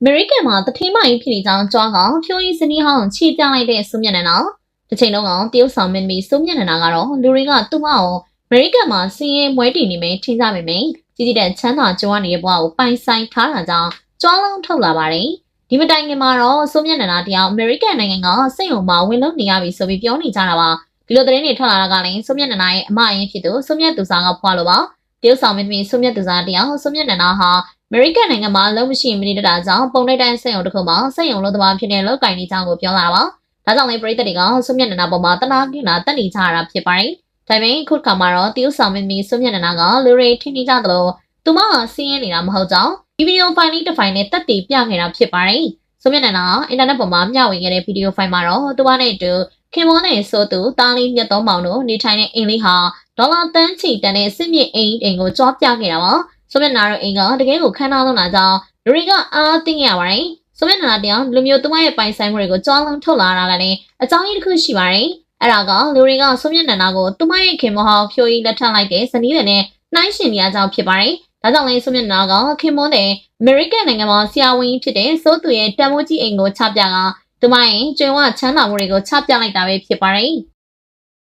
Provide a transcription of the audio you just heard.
အမေရိကန်မှာတထင်းမကြီးဖြစ်နေကြောင်းကြွားကောင်ဖြိုးကြီးစနီးဟောင်းခြေပြလိုက်တဲ့စုမျက်နှာနောက်တစ်ချိန်လုံးကတရုတ်ဆောင်မင်းမီစုမျက်နှာကတော့လူတွေကသူ့မအောင်အမေရိကန်မှာစင်းရဲမွဲတည်နေမယ်ထင်ကြပေမယ့်ကြီးကြီးတဲ့ချမ်းသာကြွားနေတဲ့ဘဝကိုပိုင်ဆိုင်ထားတာကြောင့်ကြွားလုံးထုတ်လာပါတယ်ဒီမတိုင်ခင်မှာတော့စုမျက်နှာတယောက်အမေရိကန်နိုင်ငံကစိတ်ုံမှာဝင်လုံးနေရပြီဆိုပြီးပြောနေကြတာပါဒီလိုသတင်းတွေထွက်လာတာကလည်းစုမျက်နှာရဲ့အမအရင်ဖြစ်သူစုမျက်သူစားကဖွာလို့ပါတရုတ်ဆောင်မင်းမီစုမျက်သူစားတယောက်စုမျက်နှာဟာအ မေရိကန်နိုင်ငံမှာလုံးမရှိမနေတာကြောင့်ပုံနှိပ်တိုင်းစက်ရုံတစ်ခုမှာစက်ရုံလို့သမားဖြစ်တဲ့လောက်ကင်နေကြောင်းကိုပြောလာတာပါ။ဒါကြောင့်လည်းပြည်သက်တွေကဆွမျက်နှာပေါ်မှာတနာကိနာတက်နေကြရတာဖြစ်ပါတယ်။ဒါပေမဲ့ခုခါမှာတော့တရုတ်ဆောင်မင်းမီဆွမျက်နှာကလူတွေထင်နေကြသလိုသူမကစီးရင်နေတာမဟုတ်ကြောင်းဒီဗီဒီယိုဖိုင်လေးတစ်ဖိုင်နဲ့တက်တည်ပြခဲ့တာဖြစ်ပါတယ်။ဆွမျက်နှာကအင်တာနက်ပေါ်မှာမျှဝေခဲ့တဲ့ဗီဒီယိုဖိုင်မှာတော့သူမနဲ့အတူခင်မွန်နဲ့ဆိုသူတားလေးမြတ်သောမောင်တို့နေထိုင်တဲ့အိမ်လေးဟာဒေါ်လာတန်းချီတန်တဲ့စစ်မြင့်အိမ်အိမ်ကိုကြွားပြခဲ့တာပါ။ ဆွမျက်နှာတို့အိမ်ကတကယ်ကိုခမ်းနားလုံးလာကြောင်းလူတွေကအားသိရပါတယ်။ဆွမျက်နှာတရားလူမျိုးသူမရဲ့ပိုင်ဆိုင်မှုတွေကိုကြွားလုံးထုတ်လာတာကလည်းအကြောင်းရင်းတစ်ခုရှိပါတယ်။အဲ့ဒါကလူတွေကဆွမျက်နှာကိုသူမရဲ့ခင်မဟောင်းဖြိုးကြီးလက်ထပ်လိုက်တဲ့ဇနီးတွေနဲ့နှိုင်းရှင်နေရကြောင်းဖြစ်ပါတယ်။ဒါကြောင့်လည်းဆွမျက်နှာကခင်မွန်းတဲ့အမေရိကန်နိုင်ငံမှာဆရာဝန်ကြီးဖြစ်တဲ့စိုးသူရဲ့တန်မိုးကြီးအိမ်ကိုချပြကသူမရဲ့ကျွမ်းဝချမ်းသာမှုတွေကိုချပြလိုက်တာပဲဖြစ်ပါတယ်။